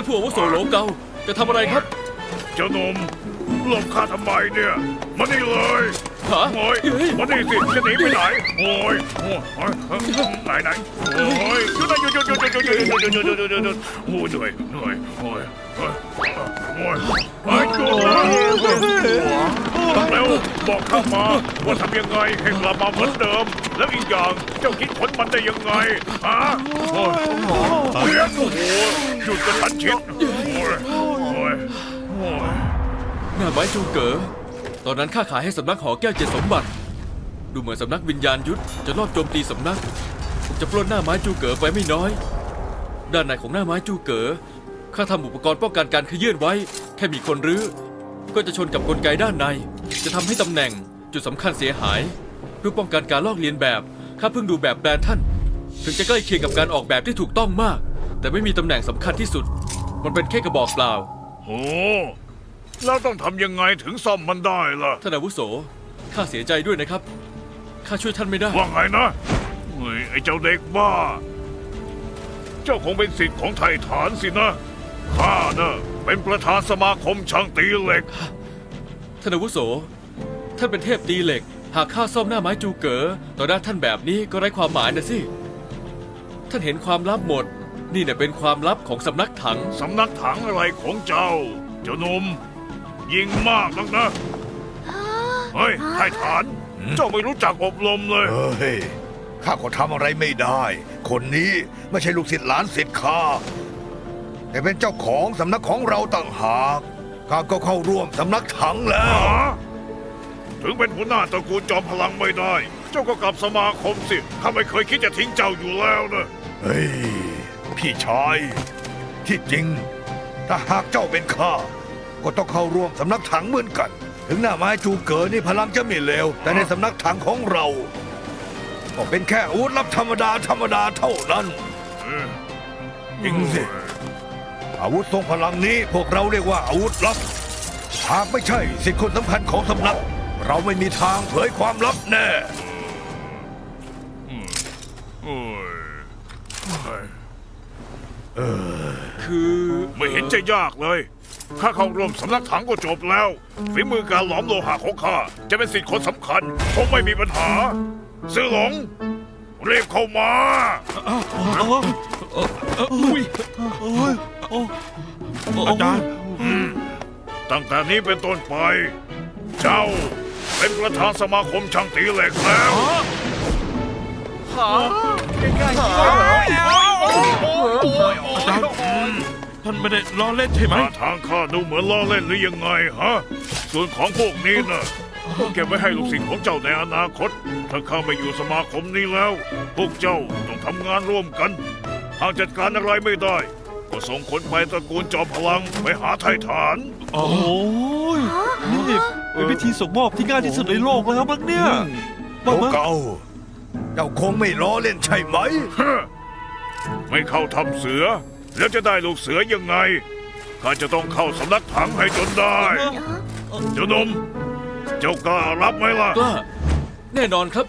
านผู้อาวุโสโหลเกาจะทำอะไรครับเจ้าหนุ่มหลบข้าทำไมเนี่ยมานี่เลยฮะโอ้ยเฮ้ยมานี่สิจะหนีไปไหนโอ้ยโอ้ยโอ้ยไหนไหนโอ้ยหยุดนะหยุดหยุดหยุดหยุดหยุดหยุดหยุดหยุดหยุดหยุดหยุดหยุดหยุดโอ้ยเหนื่อยเหนื่อยโอ้ยโอ้ยโอ้ยโอ้ยหยุดนะเร็ว บอกข้ามาว่าทำยังไงให้กลับมาเหมือนเดิม แล้วอีกอย่างเจ้าคิดผลมันได้ยังไงฮะโอ้ยเรียโอ้โหหยุดกระทันชิดโอ้ยโอ้ยโอ้ยหน้าไม้จูเก๋อตอนนั้นข้าขายให้สำนักหอแก้วเจ็ดสมบัติ ดูเหมือนสำนักวิญญาณยุทธจะรอบโจมตีสำนักจะปล้นหน้าไม้จูเก๋อไปไม่น้อย ด้านในของหน้าไม้จูเก๋อข้าทำอุปกรณ์ป้องกันการขยื่นไว้ แค่มีคนรื้อก็จะชนกับกลไกด้านใน จะทำให้ตำแหน่งจุดสำคัญเสียหาย เพื่อป้องกันการลอกเลียนแบบข้าเพิ่งดูแบบแบรนด์ท่าน ถึงจะใกล้เคียงกับการออกแบบที่ถูกต้องมาก แต่ไม่มีตำแหน่งสำคัญที่สุด มันเป็นแค่กระบอกเปล่า โอ้แล้วต้องทำยังไงถึงซ่อมมันได้ล่ะ ท่านอาวุโสข้าเสียใจด้วยนะครับข้าช่วยท่านไม่ได้ ว่าไงนะเฮ้ยไอ้เจ้าเด็กบ้า เจ้าคงเป็นสิทธิ์ของไทยฐานสินะ ข้าเนะเป็นประธานสมาคมช่างตีเหล็ก ท่านอาวุโส ท่านเป็นเทพตีเหล็ก หากข้าซ่อมหน้าไม้จูเก๋อต่อหน้าท่านแบบนี้ก็ไร้ความหมายนะสิ ท่านเห็นความลับหมด นี่เนี่ยเป็นความลับของสำนักถัง สำนักถังอะไรของเจ้า เจ้าหนุ่มยิงมากนักนะ เฮ้ยไทยฐาน เจ้าไม่รู้จักอบรมเลย เฮ้ย ข้าก็ทำอะไรไม่ได้ คนนี้ไม่ใช่ลูกศิษย์หลานศิษย์ข้า แต่เป็นเจ้าของสำนักของเราต่างหาก ข้าก็เข้าร่วมสำนักถังแล้วหาถึงเป็นหัวหน้าตระกูลจอมพลังไม่ได้ เจ้าก็กลับสมาคมสิ ข้าไม่เคยคิดจะทิ้งเจ้าอยู่แล้วนะ เฮ้ย พี่ชาย ที่จริง ถ้าหากเจ้าเป็นข้า ก็ต้องเข้าร่วมสำนักถังเหมือนกัน ถึงหน้าไม้จูเก๋อนี่พลังจะไม่เลว แต่ในสำนักถังของเรา ก็เป็นแค่อาวุธลับธรรมดาธรรมดาเท่านั้น จริงสิ อาวุธทรงพลังนี้พวกเราเรียกว่าอาวุธลับ หากไม่ใช่สิทธิคนสำคัญของสำนัก เราไม่มีทางเผยความลับแน่โอ้ยคือไม่เห็นจะยากเลย ข้าเข้าร่วมสำนักถังก็จบแล้ว ฝีมือการหลอมโลหะของข้าจะเป็นสิทธิ์คนสำคัญคงไม่มีปัญหา ซื้อหลงรีบเข้ามา อาจารย์ตั้งแต่นี้เป็นต้นไป เจ้าเป็นประธานสมาคมช่างตีเหล็กแล้วอาจารย์ท่านไม่ได้ล้อเล่นใช่ไหม ท่าทางข้าดูเหมือนล้อเล่นหรือยังไงฮะ ส่วนของพวกนี้นะเก็บไว้ให้ลูกศิษย์ของเจ้าในอนาคต ถ้าข้าไม่อยู่สมาคมนี้แล้ว พวกเจ้าต้องทำงานร่วมกัน หากจัดการอะไรไม่ได้ ก็ส่งคนไปตระกูลจอมพลังไปหาไทยฐาน โอ้ยนี่เป็นพิธีส่งมอบที่ง่ายที่สุดในโลกแล้วมั้งเนี่ยโตบ้างมั้ยเก่าเจ้าคงไม่ล้อเล่นใช่ไหม ไม่เข้าทำเสือ แล้วจะได้ลูกเสือยังไงข้าจะต้องเข้าสำนักถังให้จนได้ เจ้าหนม เจ้ากล้ารับไหมล่ะ กล้า แน่นอนครับ